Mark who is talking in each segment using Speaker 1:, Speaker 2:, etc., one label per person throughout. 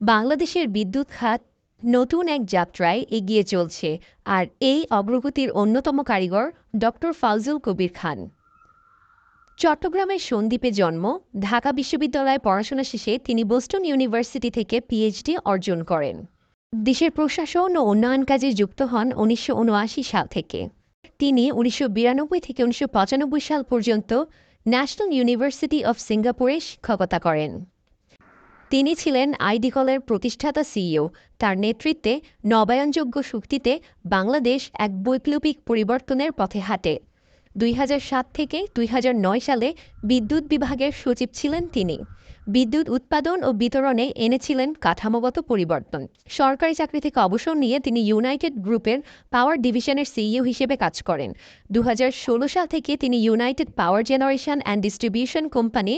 Speaker 1: বাংলাদেশের বিদ্যুৎ খাত নতুন এক যাত্রায় এগিয়ে চলছে, আর এই অগ্রগতির অন্যতম কারিগর ড ফাউজুল কবির খান। চট্টগ্রামের সন্দ্বীপে জন্ম, ঢাকা বিশ্ববিদ্যালয়ে পড়াশোনা শেষে তিনি বোস্টন ইউনিভার্সিটি থেকে পিএইচডি অর্জন করেন। দেশের প্রশাসন ও উন্নয়ন কাজে যুক্ত হন উনিশশো উনআশি সাল থেকে। তিনি উনিশশো বিরানব্বই থেকে উনিশশো পঁচানব্বই সাল পর্যন্ত ন্যাশনাল ইউনিভার্সিটি অব সিঙ্গাপুরে শিক্ষকতা করেন। তিনি ছিলেন আইডিকলের প্রতিষ্ঠাতা সিইও। তার নেতৃত্বে নবায়নযোগ্য শক্তিতে বাংলাদেশ এক বৈপ্লবিক পরিবর্তনের পথে হাঁটে। দুই থেকে দুই হাজার নয় সালে বিদ্যুৎ বিভাগের সচিব ছিলেন তিনি। বিদ্যুৎ উৎপাদন ও বিতরণে এনেছিলেন কাঠামোগত পরিবর্তন। সরকারি চাকরি থেকে অবসর নিয়ে তিনি ইউনাইটেড গ্রুপের পাওয়ার ডিভিশনের সিইও হিসেবে কাজ করেন। দু হাজার ষোলো সাল থেকে তিনি united power generation and distribution company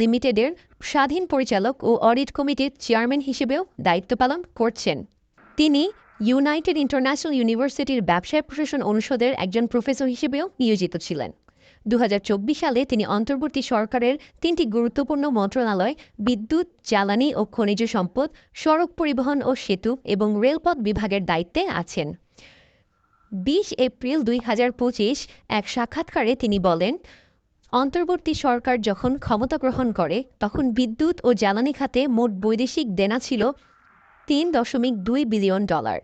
Speaker 1: লিমিটেডের স্বাধীন পরিচালক ও অডিট কমিটির চেয়ারম্যান হিসেবেও দায়িত্ব পালন করছেন। তিনি ইউনাইটেড ইন্টারন্যাশনাল ইউনিভার্সিটির ব্যবসায় প্রশাসন অনুষদের একজন প্রফেসর হিসেবেও নিয়োজিত ছিলেন। দু হাজার চব্বিশ সালে তিনি অন্তর্বর্তী সরকারের তিনটি গুরুত্বপূর্ণ মন্ত্রণালয়, বিদ্যুৎ, জ্বালানি ও খনিজ সম্পদ, সড়ক পরিবহন ও সেতু এবং রেলপথ বিভাগের দায়িত্বে আছেন। বিশ এপ্রিল দুই এক সাক্ষাৎকারে তিনি বলেন, অন্তর্বর্তী সরকার যখন ক্ষমতা গ্রহণ করে, তখন বিদ্যুৎ ও জ্বালানি খাতে মোট বৈদেশিক দেনা ছিল তিন দশমিক দুই বিলিয়ন ডলার।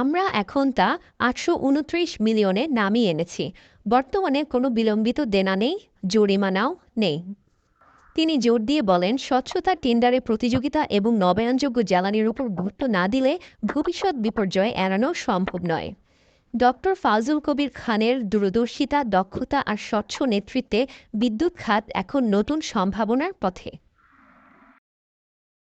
Speaker 1: আমরা এখন তা আটশো উনত্রিশ মিলিয়নে নামিয়ে এনেছি। বর্তমানে কোনো বিলম্বিত দেনা নেই, জরিমানাও নেই। তিনি জোর দিয়ে বলেন, স্বচ্ছতা টেন্ডারে প্রতিযোগিতা এবং নবায়নযোগ্য জ্বালানির উপর গুরুত্ব না দিলে ভবিষ্যৎ বিপর্যয় এড়ানো সম্ভব নয়। ডক্টর ফাজুল কবির খানের দূরদর্শিতা, দক্ষতা আর স্বচ্ছ নেতৃত্বে বিদ্যুৎ খাত এখন নতুন সম্ভাবনার পথে।